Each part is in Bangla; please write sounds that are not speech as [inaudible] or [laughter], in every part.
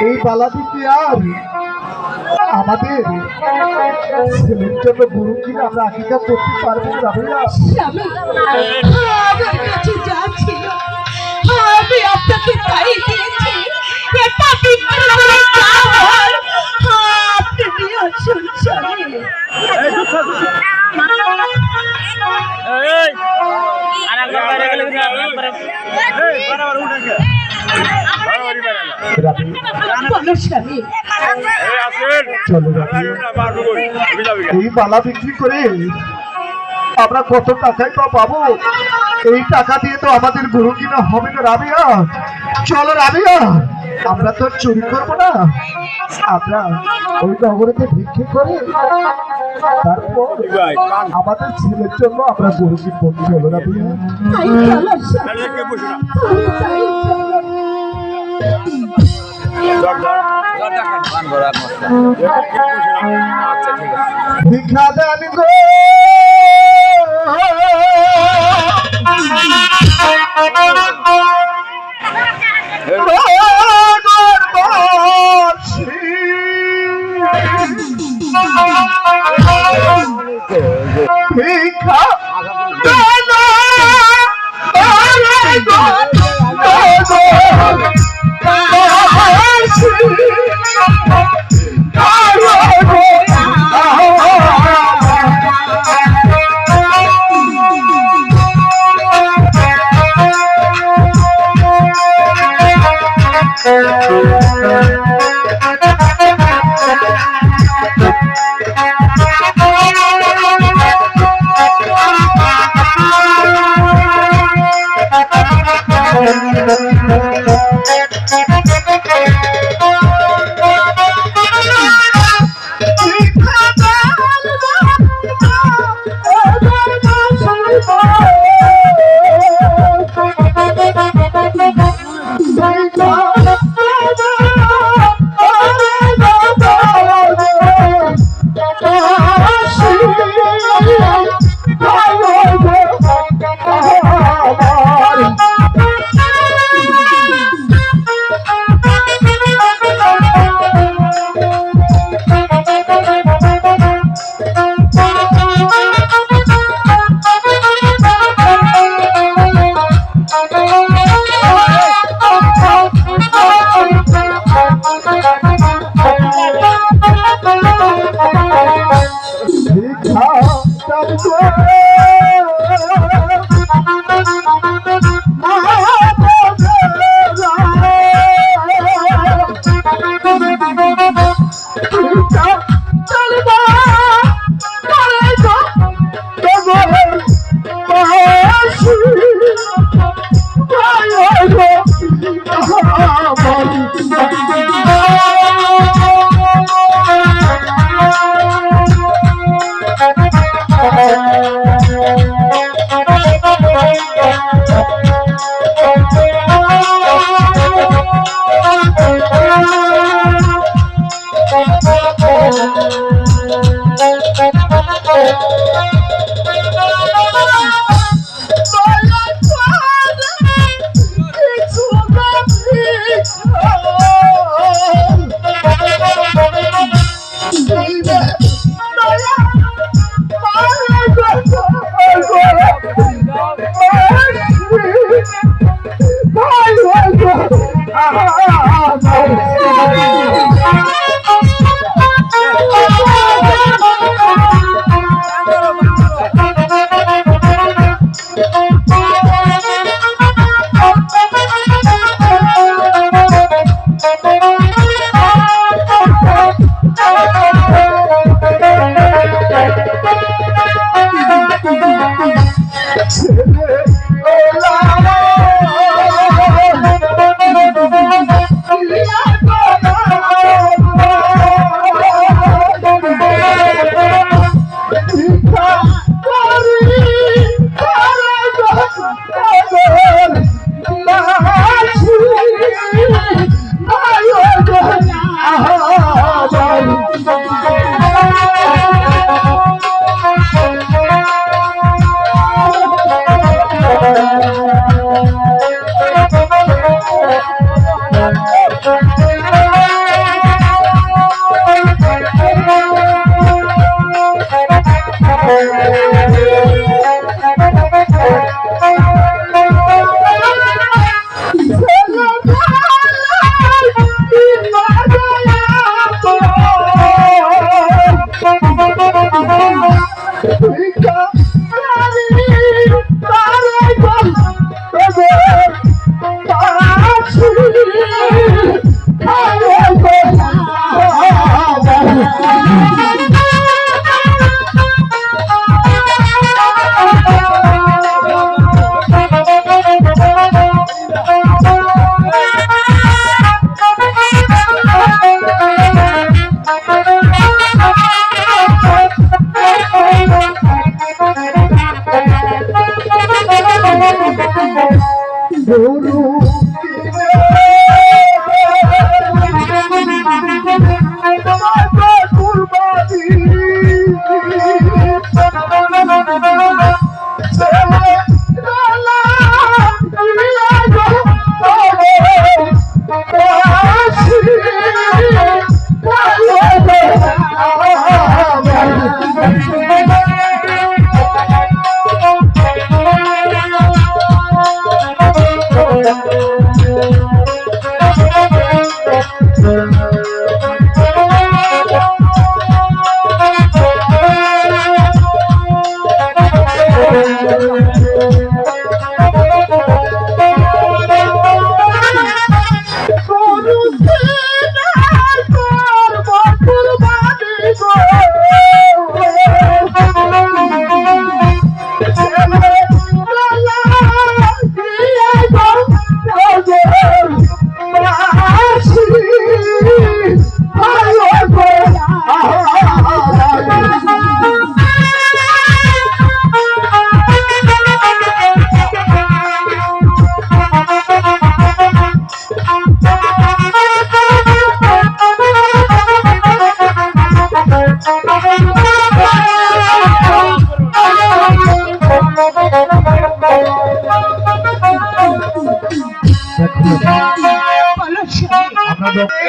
এই বালাদি কি আর? আমাদের ছেলের জন্য গরু কিনে আমরা আকিকা করতে পারব না আমি আপনাকে তাই দিয়েছি। এটা আপনি আমরা কত টাকায় তো পাবো? এই টাকা দিয়ে তো আমাদের গরু কিনা হবে না, রাবিয়া। চলো, রাবিয়া। আমরা তো চুরি করব না। আমরা ওই নগরেতে ভিক্ষে করে তারপর আমাদের ছেলের জন্য আমরা গরু কিনবো। চলো রাবিয়া তাই চলো স্বামী কে বসে না চলো ধর Thank you.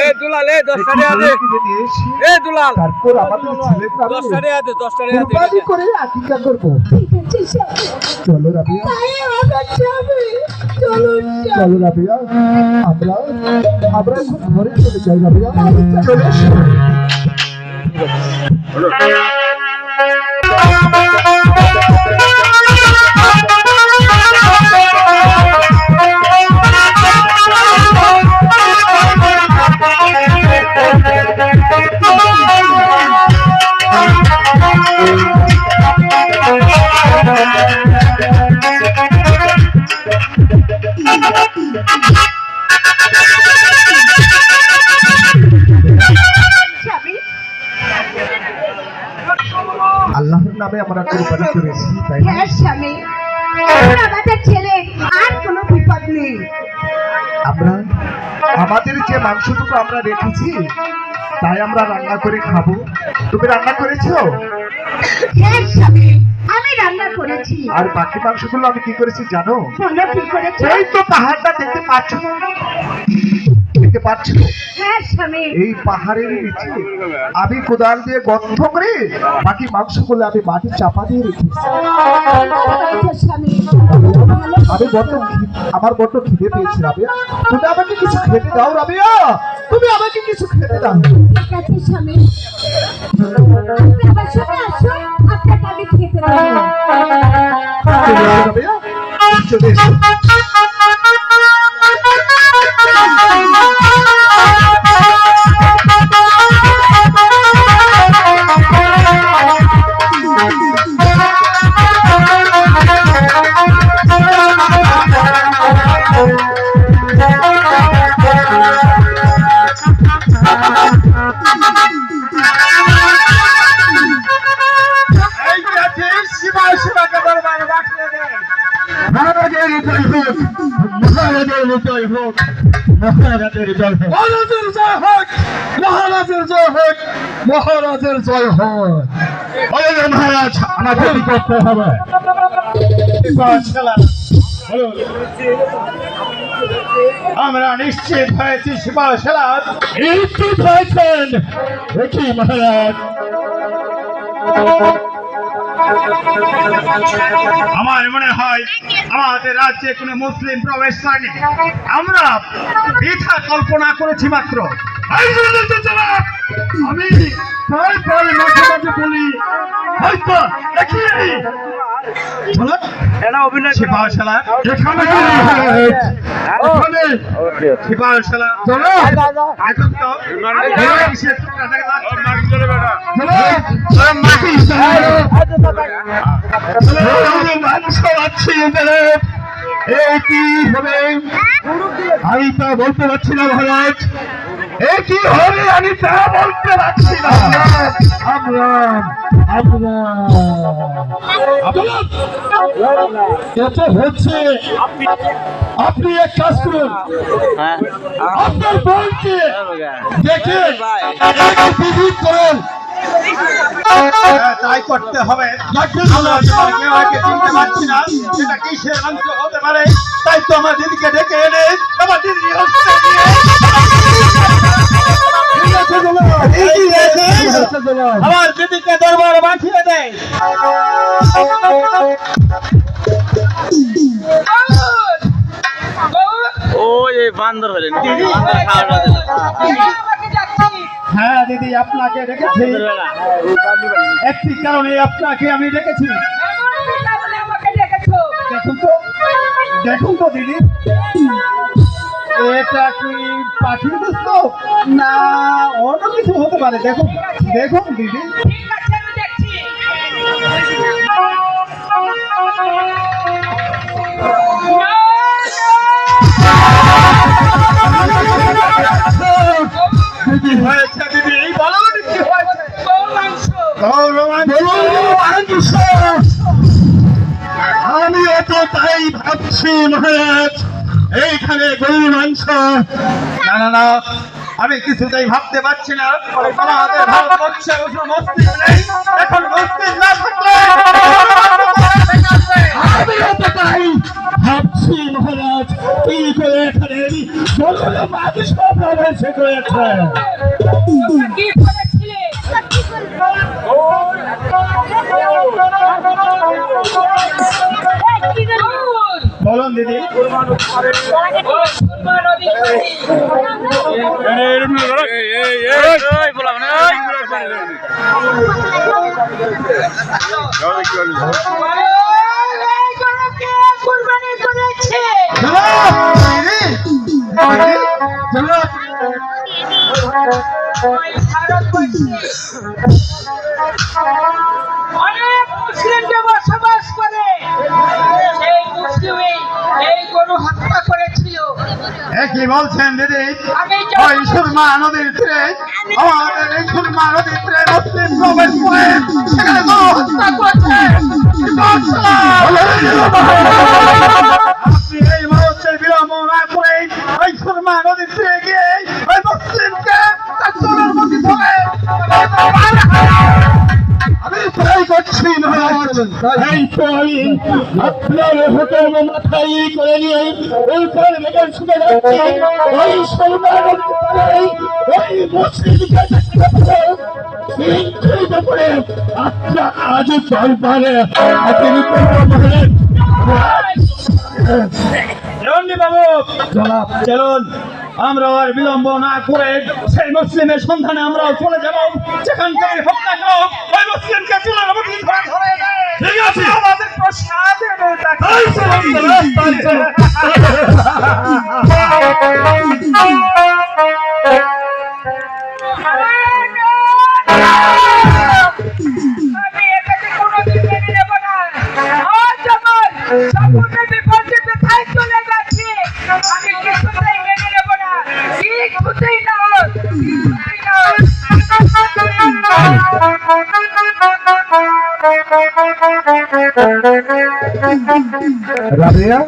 এ দুলাল এ দশ টাকা দে। এ দুলাল। তারপর আমাদের ছেলেকে দশ টাকা দে দশ টাকা দে কুরবানি করে আকিকা করব। ঠিক আছে স্বামী চলো রাবিয়া। তাই হবে স্বামী চলুন স্বামী। চলো রাবিয়া। আমরা আমরা এখন ঘরে চলে যাই রাবিয়া। চলে আমরা কুরবানি করেছি তাই হ্যাঁ স্বামী। আমাদের ছেলে আর কোনো বিপদ নেই। আমরা আমাদের যে মাংসটুকু আমরা রেখেছি তাই আমরা রান্না করে খাব। তুমি রান্না করেছ? হ্যাঁ স্বামী আমি রান্না করেছি। আর বাকি মাংসগুলো আমি কি করেছি জানো? কি করেছ? এই তো পাহাড়টা দেখতে পাচ্ছ দেখতে পাচ্ছ হ্যাঁ এই পাহাড়ের নিচে আমি কোদাল দিয়ে গর্ত করে বাকি মাংস মাংসগুলো আমি মাটি চাপা দিয়ে রেখেছি ভালো আমি বড্ড আমার বড্ড খিদে পেয়েছি রাবিয়া। তুমি আমাকে কিছু খেতে দাও রাবিয়া। তুমি আমাকে কিছু খেতে দাও। আছে মহারাজের জয় হোক। মহারাজের জয় হোক। মহারাজের জয় হোক। ওই মহারাজ আমাকে করতে হবে? আমরা নিশ্চিত হয়েছি শিবা সেলাদ নিশ্চিত হয়েছেন। দেখি মহারাজ? আমার মনে হয় আমাদের রাজ্যে কোনো মুসলিম প্রবেশ আমরা বৃথা কল্পনা করেছি মাত্র। আমি প্রায় প্রায় মাঝে মাঝে বলি হয়তো দেখি আমি তা বলতে পারছি না মহারাজ এ কি হবে আমি তা বলতে পারছি না। আমরা আমরা হচ্ছে আপনি এক কাজ করুন। আপনার বোনকে দেখে একটু বিধিত করুন। হ্যাঁ, তাই করতে হবে। চিনতে পারছি না কিসের অংশ হতে পারে। তাই তো আমার দিদিকে ডেকে এনে আমার দিদি আমার দিদিকে দরবার দেয় বান্দর হ্যাঁ দিদি আপনাকে ডেকেছি একটি কারণে আপনাকে আমি ডেকেছি দেখুন তো দেখুন তো দিদি। এটা কি পাখির দোস্ত না অন্য কিছু হতে পারে। দেখুন দেখুন দিদি। আমি এত তাই ভাবছি মহারাজ। এইখানে গরু মাংস। না না না আমি কিছুতেই ভাবতে পারছি না। আমাদের ভারতবর্ষে কোনো মসজিদ নেই। এখন মসজিদ না থাকলে আমিও তো তাই ভাবছি মহারাজ কি করে এখানে সকল মানুষ প্রবেশ করেছে কি করেছিলে? বলুন দিদি। অনেক মুসলিমকে বসবাস করে। এই গরু হত্যা করেছিল। কি বলছেন দিদি ওই সুরমা নদীর তীরে আমাদের এই সুরমা নদীর তীরে মুসলিম প্রবেশ করে সেখানে গরু করছে। আপনি এই মুহূর্তের বিলম্ব করে ওই সুরমা নদীর তীরে গিয়ে ওই মুসলিমকে তার চোরের মধ্যে ধরে তাই করছি এই তো আমি আপনার হুকুম মাথায় করে নিয়ে উল্কার মেঘে ছুটে যাচ্ছি। ওই সলমান ওই আপনার আজ চল পারে আপনি চলুন বাবু চলুন। আমরা আর বিলম্ব না করে সেই মুসলিমের সন্ধানে আমরা চলে যাব। যেখান থেকে হোক না ওই মুসলিমকে চলে দেয়। ঠিক আছে। আমাদের প্রসাদ [laughs] রাবেয়া?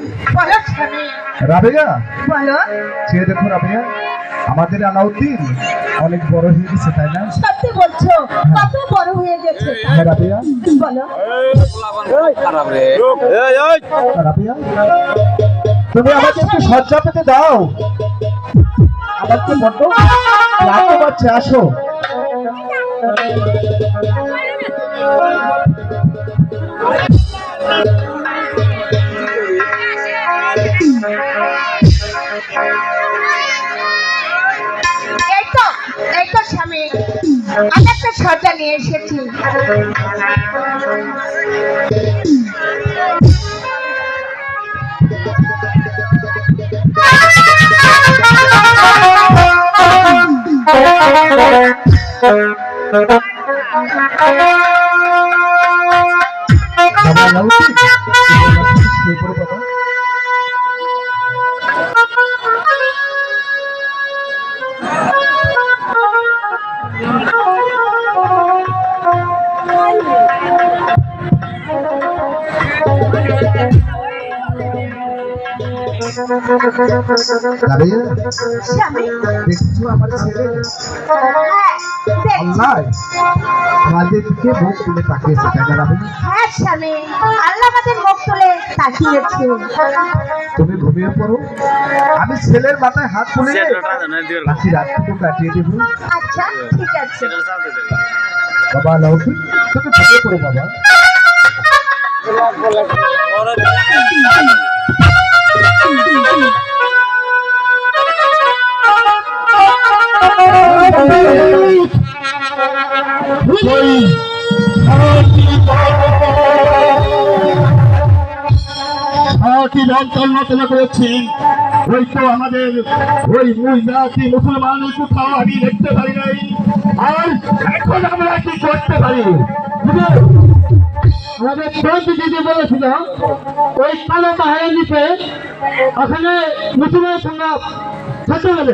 রাবেয়া? সে দেখো রাবেয়া আমাদের আলাউদ্দিন অনেক বড় হয়ে গেছে তাই না? সত্যি বলছো কত বড় হয়ে গেছে। হ্যাঁ রাবেয়া। বলো। রাবেয়া তুমি আমাকে একটু সজ্জা পেতে দাও। আমার তো বড্ড লাগতে পারছে আসো। তো এই স্বামী। আমি একটা সজ্জা নিয়ে এসেছি। শুয়ে পড়ো বাবা রাবেয়া স্বামী দেখছ আমার ছেলে হ্যাঁ দেখছি। আল্লাহ আমাদের দিকে মুখ তুলে তাকিয়েছে তাই না রাবেয়া হ্যাঁ স্বামী। আল্লাহ আমাদের মুখ তুলে তাকিয়েছে তুমি ঘুমিয়ে পড়ো। আমি ছেলের মাথায় হাত তুলে বাকি রাতটুকু কাটিয়ে দেবো। আচ্ছা ঠিক আছে। বাবা আলাউদ্দিন তুমি ঘুমিয়ে পড়ো বাবা। কি মন্ত্রণা করেছি। ওই তো আমাদের ওই মুজাতি মুসলমান কোথাও আমি দেখতে পারি নাই। আর এখন আমরা কি করতে পারি? আমাদের ওই কালো মহারানীকে ওখানে মুসলমান সঙ্গে থাকতে হবে?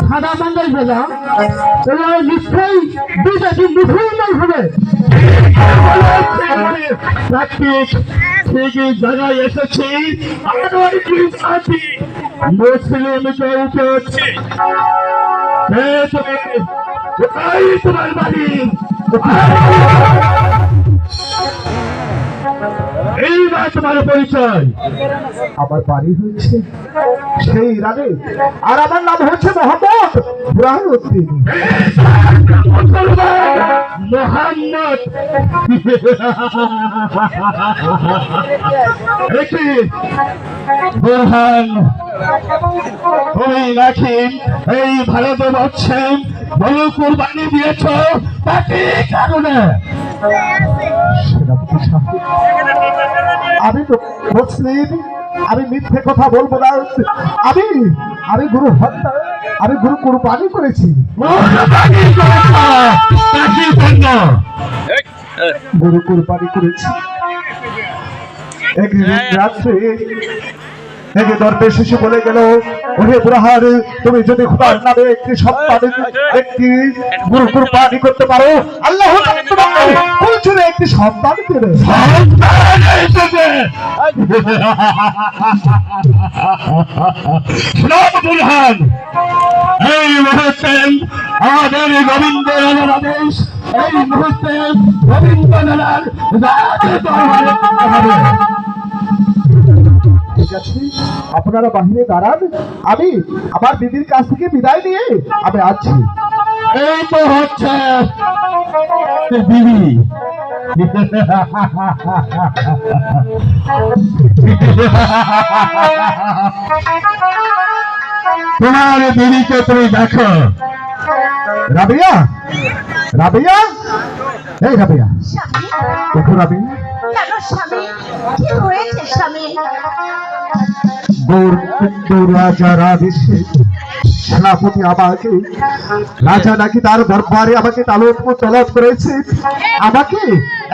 সাদা মঙ্গল বেলা এবার নিশ্চয়ই দুটাটি মুসলমান হবে এসেছি কোথায় তোমার বাড়ি এইবার তোমার পরিচয় আমার বাড়ি হচ্ছে সেই ইরানে আর আমার নাম হচ্ছে মোহাম্মদ বুরহানুদ্দিন মোহাম্মদ। বোরহান। এই ভারতবর্ষে বড় কোরবানি দিয়েছ? তাকে কারণে। আমি তো মুসলিম। আমি মিথ্যে কথা বলব না। আমি আমি গুরু হত্যা আমি গুরু কুরবানি করেছি। গুরু কুরবানি করেছি। একদিন রাত্রে এক দরবেশ এসে বলে গেল ওহে বুড়াহার, তুমি যদি খোদার নামে একটি সন্তান, একটি গুরু কুরবানি করতে পারো, আল্লাহ তোমাকে একটি সন্তান দেবে এই মুহূর্তে আমাদের আদেশ, এই মুহূর্তে। ঠিক আছে আপনারা বাহিরে দাঁড়ান। আমি আমার দিদির কাছ থেকে বিদায় নিয়ে আমি আছি এই তো হচ্ছে দিদি। তোমার দিদিকে তুমি দেখো। রাবিয়া? রাবিয়া? এই রাবিয়া। দেখো রাবিয়া। কেন স্বামী? কি হয়েছে স্বামী? রাজার আদেশে সেনাপতি আমাকে রাজা নাকি তার দরবারে আমাকে তালত তলব করেছে? আমাকে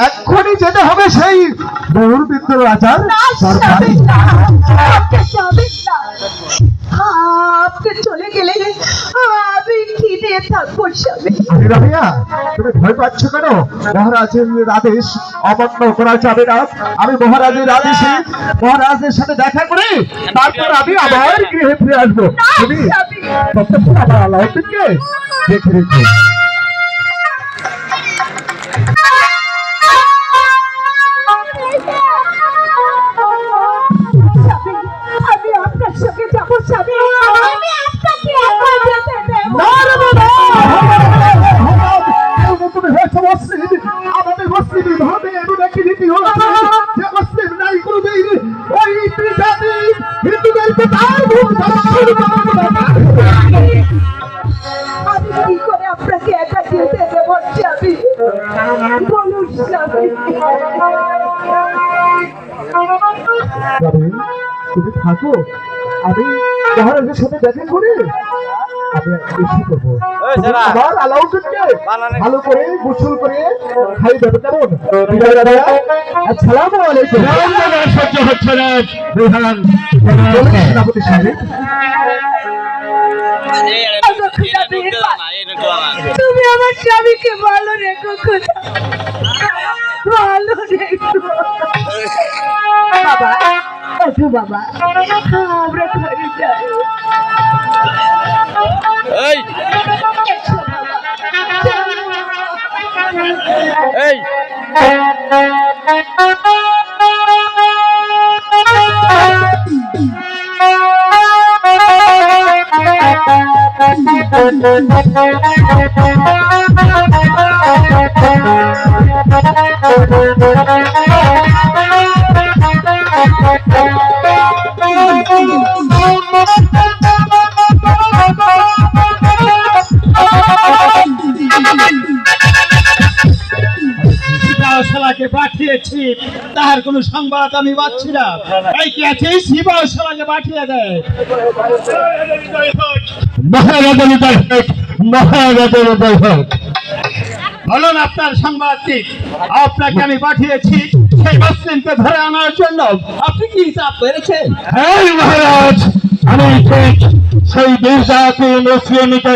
এক্ষুনি যেতে হবে সেই বহুর বিন্দু রাজার দরবারে। আপনি চলে গেলে আমি থাকব স্বামী। আরে তুমি ভয় পাচ্ছ কেন? মহারাজের আদেশ অমান্য করা যাবে না। আমি মহারাজের আদেশে মহারাজের সাথে দেখা করে তারপর আমি আবার গৃহে ফিরে আসব। তুমি ততক্ষণ আমার দেখে রেখো। তুমি থাকো আমি মহারাজের সাথে দেখা করে আমি এসে করব। ওই ভালো করে গোসল করে খাই দেবে কেমন? আসসালামু আলাইকুম। সহ্য হচ্ছে না বলুন সেনাপতি সাহেব। তুমি আমার স্বামীকে ভালো রেখো ভালো রেখো। বাবা ওঠো বাবা আমরা ঘরে যাই। এই, এসো বাবা শিবাশালাকে পাঠিয়েছি তার কোনো সংবাদ আমি পাচ্ছি না। এই কি আছে? শিবাশালাকে পাঠিয়ে দেয়। হোক হোক। বলুন আপনার সংবাদ কি? আপনাকে আমি পাঠিয়েছি সেই মুসলিমকে ধরে আনার জন্য। আপনি কি হিসাব করেছেন? এই মহারাজ আমি ঠিক সেই মুসলিমকে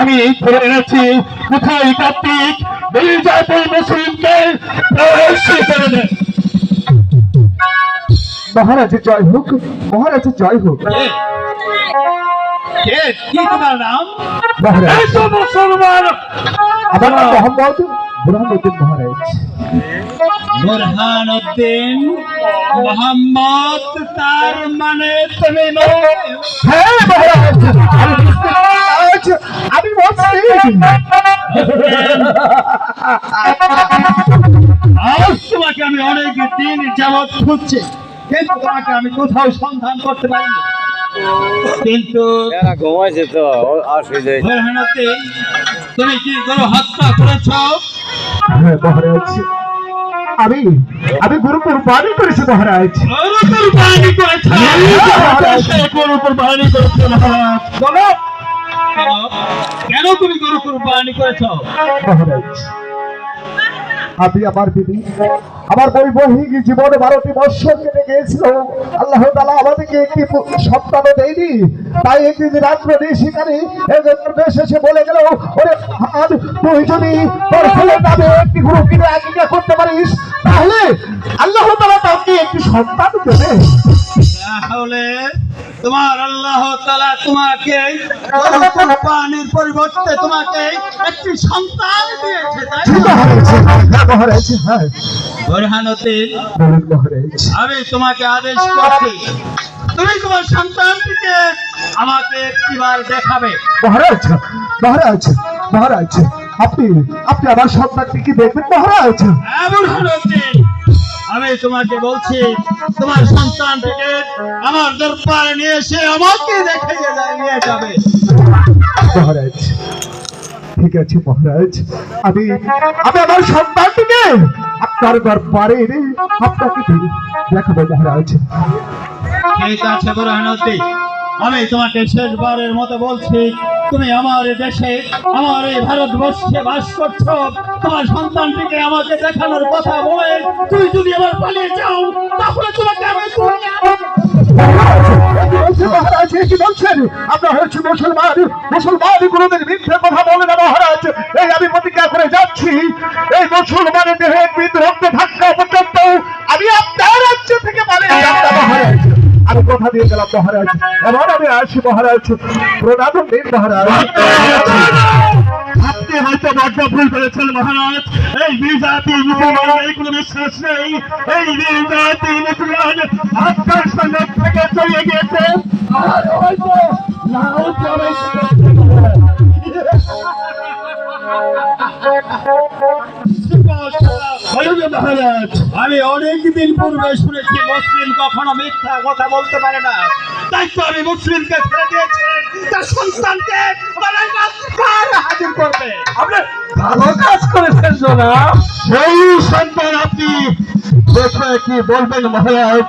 আমি ধরে এনেছি। কোথায় কার্তিক? বীরজাতি মুসলিমকে করে দেন মহারাজ জয় হোক মহারাজ জয় হোক। মহারাজ। মুসলমান। আমার নাম মোহাম্মদ বুরহানুদ্দিন মহারাজ। বোরহান উদ্দিন মোহাম্মদ তার মানে তুমি নও। হ্যাঁ মহারাজ। আমি আজ তোমাকে আমি অনেক দিন যাবৎ খুঁজছি কিন্তু তোমাকে আমি কোথাও সন্ধান করতে পারিনি। কিন্তু ঘুমাইছে তো তুমি কি গরু হত্যা করেছ? হ্যাঁ মহারাজ। আমি আমি গুরু কুরবানি করেছি মহারাজ। গরু কুরবানি করেছ? গরুর উপর বাহিনী করছে মহারাজ? বলো। কেন তুমি গরু কুরবানি করেছ? মহারাজ আমি আমার বিবি। আমার বৈবাহিক জীবনে বারোটি বৎসর কেটে গিয়েছিল। আল্লাহ তালা আমাদেরকে একটি সন্তানও দেয়নি। তাই একদিন রাত্রে দিয়ে সেখানে এসে বলে গেল, ওরে আর তুই যদি তোর ছেলের নামে একটি গুরু কিনে আকিকা করতে পারিস, তাহলে আল্লাহ তালা তাকে একটি সন্তান দেবে। তাহলে তোমার আল্লাহ তালা তোমাকে কুরবানির পরিবর্তে তোমাকে একটি সন্তান দিয়েছে আমি তোমাকে আদেশ করছি তুমি তোমার সন্তানটিকে আমাকে একটিবার দেখাবে। মহারাজ মহারাজ মহারাজ আপনি আপনি আমার সন্তানটিকে দেখবেন মহারাজ। হ্যাঁ, আমি তোমাকে বলছি তোমার সন্তানটিকে আমার দরবারে নিয়ে এসে আমাকে দেখে নিয়ে যাবে। মহারাজ ঠিক আছে মহারাজ আমি আমি আমার সন্তানটিকে আপনার দরবারে এনে আপনাকে দেখাবো মহারাজ। ঠিক আছে বোরহানুদ্দিন আমি তোমাকে শেষবারের মতো বলছি, তুমি আমার দেশে, আমার এই ভারতবর্ষে বাস করছ। তোমার সন্তানটিকে আমাকে দেখানোর কথা বলে তুই যদি আবার পালিয়ে যাও, তাহলে তোমাকে আমি কি বলছেন, আমরা হচ্ছি কোনোদিন কথা এই আমি করে যাচ্ছি, এই মুসলমানের দেহে বিদ্রোহকে থাকা পর্যন্ত আমি আপনার রাজ্য থেকে পালিয়ে যাব। মহারাজ আমি কথা দিয়ে গেলাম মহারাজ। এমন আমি আসি মহারাজ। প্রণাম দিন মহারাজ। আপনি হয়তো বড্ড ভুল করেছেন মহারাজ। এই বিজাতি মুসলমান কোনো বিশ্বাস নেই। এই বিজাতি মুসলমান আপনার সঙ্গে থেকে চলে গেছে আর হয়তো নাও [laughs] প্রবেশ মহারাজ আমি অনেক দিন পূর্বে শুনেছি মুসলিম কখনো মিথ্যা কথা বলতে পারে না। তাই তো আমি মুসলিমকে ছেড়ে দিয়েছি। তার সন্তানকে হাজির করবে। আপনি ভালো কাজ করেছেন জোনা সেই সন্তান আপনি দেখে কি বলবেন মহারাজ?